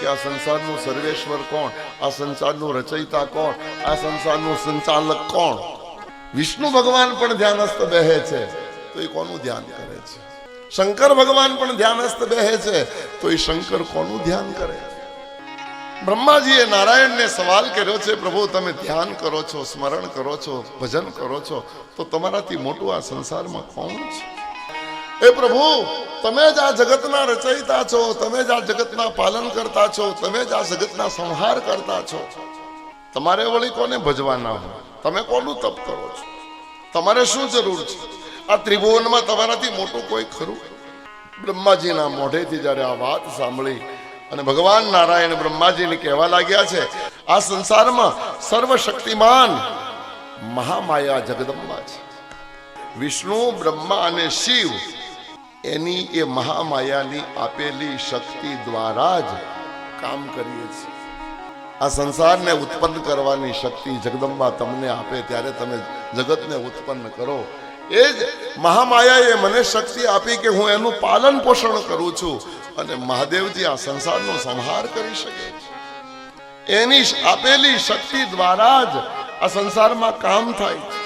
કે આ સંસારનું સર્વેશ્વર કોણ? આ સંસારનું રચયિતા કોણ? આ સંસારનું સંચાલક કોણ? વિષ્ણુ ભગવાન પણ ધ્યાનસ્થ બેહે છે, તો એ કોનું ધ્યાન કરે છે? શંકર ભગવાન પણ ધ્યાનસ્થ બેહે છે, તો એ શંકર કોનું ધ્યાન કરે બ્રહ્માજીએ નારાયણને સવાલ કર્યો છે, પ્રભુ, તમે ધ્યાન કરો છો, સ્મરણ કરો છો, ભજન કરો છો, તો તમારાથી મોટું આ સંસારમાં કોણ છે? એ પ્રભુ, તમે જ આ જગતના રચયિતા છો, તમે જ આ જગતના પાલન કરતા છો, તમે જ આ જગતના સંહાર કરતા છો. તમારે વળી કોને ભજવાના હોય? તમે કોનું તપ કરો છો? તમારે શું જરૂર છે? આ ત્રિભુવનમાં તમારાથી મોટું કોઈ ખરું? બ્રહ્માજીના મોઢેથી જ્યારે આ વાત સાંભળી અને ભગવાન નારાયણ બ્રહ્માજીને કહેવા લાગ્યા છે, આ સંસારમાં સર્વશક્તિમાન મહામાયા જગદંબા છે. વિષ્ણુ, બ્રહ્મા અને શિવ એની એ મહામાયાની આપેલી શક્તિ દ્વારા જ કામ કરીએ છીએ. આ સંસારને ઉત્પન્ન કરવાની શક્તિ જગદંબા તમને આપે ત્યારે તમે જગતને ઉત્પન્ન કરો. એ જ મહામાયાએ મને શક્તિ આપી કે હું એનું પાલન પોષણ કરું છું અને મહાદેવજી આ સંસારનો સંહાર કરી શકે છે. એની આપેલી શક્તિ દ્વારા જ આ સંસારમાં કામ થાય છે.